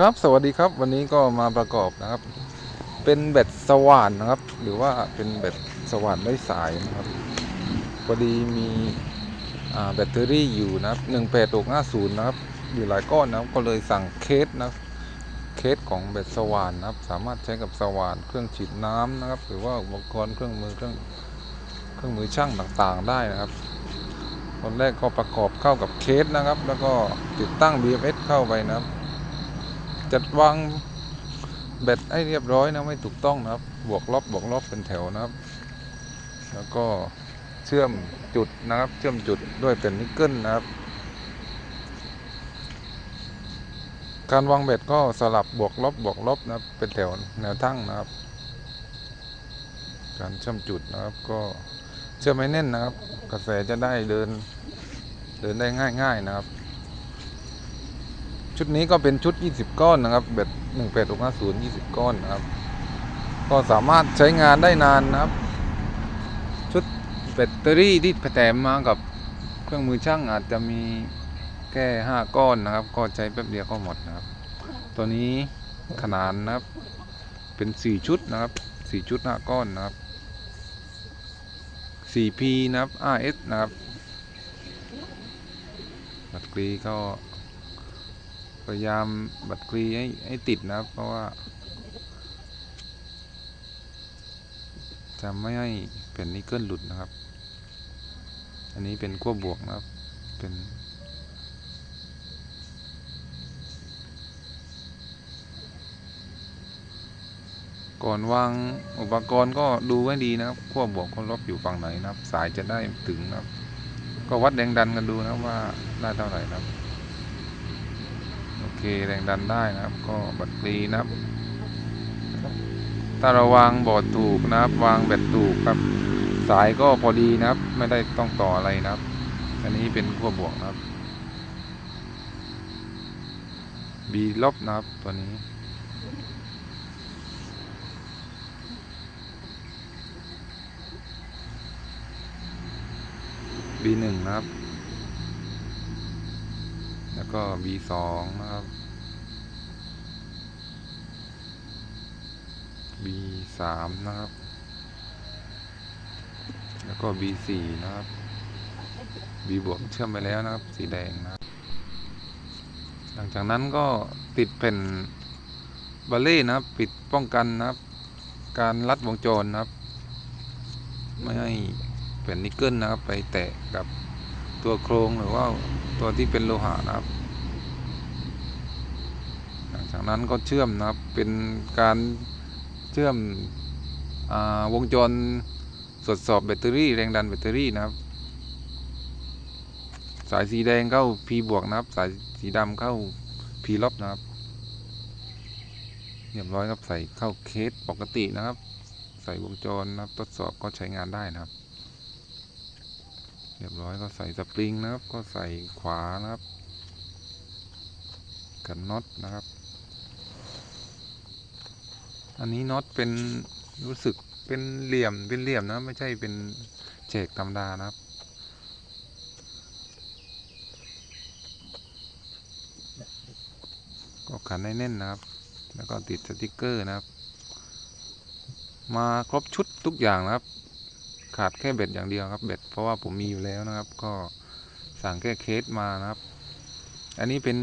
ครับสวัสดีครับวันนี้ก็มาประกอบนะครับ เป็นแบตสว่านนะครับ หรือว่าเป็นแบตสว่านไร้สายนะครับพอดีมีแบตเตอรี่อยู่นะครับ18650นะครับ อยู่หลายก้อนนะครับก็เลยสั่งเคสนะคเคสของแบตสว่านนะครับ สามารถใช้กับสว่านเครื่องฉีดน้ำนะครับ หรือว่าอุปกรณ์เครื่องมือเครื่องเครื่องมือช่างต่างๆ ได้นะครับตอนแรกก็ประกอบเข้ากับเคสนะครับ แล้วก็ติดตั้ง BMS เข้าไปนะครับ จัดวางแบตให้เรียบร้อยนะไม่ถูกต้องนะครับ บวกลบบวกลบเป็นแถวนะครับ แล้วก็เชื่อมจุดนะครับ เชื่อมจุดด้วยเป็นนิกเกิลนะครับ การวางแบตก็สลับบวกลบบวกลบนะบเป็นแถวแนวตั้งนะครับ การเชื่อมจุดนะครับก็เชื่อมไม่แน่นนะครับ กระแสจะได้เดิน เดินได้ง่าย ๆนะครับ ชุดนี้ก็เป็นชุด 20 ก้อนนะครับแบต18650 20 ก้อนนะครับ ก็สามารถใช้งานได้นานนะครับ ชุดแบตเตอรี่ที่แถมมากับเครื่องมือช่างอาจจะมีแค่ 5 ก้อนนะครับ ก็ใช้แป๊บเดียวก็หมดนะครับ ตัวนี้ขนาดนะครับ เป็น 4 ชุดนะครับ 4 ชุด5ก้อนนะครับ 4P นะครับ RS นะครับบัตรกรีก็ พยายามบัดกรีให้ให้ติดนะครับ เพราะว่าจะไม่ให้แผ่นนิกเกิลหลุดนะครับ อันนี้เป็นขั้วบวกนะครับ เป็นก่อนวางอุปกรณ์ก็ดูให้ดีนะครับขั้วบวกขั้วลบอยู่ฝั่งไหนนะครับ สายจะได้ถึงนะครับ ก็วัดแรงดันกันดูนะว่าได้เท่าไหร่นะครับ แรงดันได้นะครับ ก็บัตรกรีนะครับ ถ้าเราวางบอดถูกนะครับ วางแบตถูกครับ สายก็พอดีนะครับ ไม่ได้ต้องต่ออะไรนะครับ อันนี้เป็นขั้วบวกนะครับ B ลบนะครับตัวนี้ B หนึ่งนะครับ ก็ B สองนะครับ B สามนะครับ แล้วก็ B สี่นะครับ B บวกเชื่อมไปแล้วนะครับ สีแดงนะครับ หลังจากนั้นก็ติดแผ่นบัลเล่นะครับ ปิดป้องกันนะครับ การลัดวงจรนะครับ ไม่ให้แผ่นนิกเกิลนะครับ ไปแตะกับตัวโครงหรือว่าตัวที่เป็นโลหะนะครับ จากนั้นก็เชื่อมนะครับเป็นการเชื่อมอวงจรตรวจสอบแบตเตอรี่แรงดันแบตเตอรี่นะครับ สายสีแดงเข้า P บวกนะครับ สายสีดำเข้า P ลบนะครับเรียบร้อยครับใส่เข้าเคสปกตินะครับ ใส่วงจรนะครับทดสอบก็ใช้งานได้นะครับ เรียบร้อยก็ใส่สปริงนะครับ ก็ใส่ขวานะครับ กันน็อตนะครับ อันนี้น็อตเป็นรู้สึกเป็นเหลี่ยมเป็นเหลี่ยมนะ ไม่ใช่เป็นเฉกธรรมดานะครับก็ขันให้แน่นนะครับ แล้วก็ติดสติกเกอร์นะครับ มาครบชุดทุกอย่างนะครับ ขาดแค่เบ็ดอย่างเดียวครับเบ็ดเพราะว่าผมมีอยู่แล้วนะครับ ก็สั่งแค่เคสมานะครับ อันนี้เป็น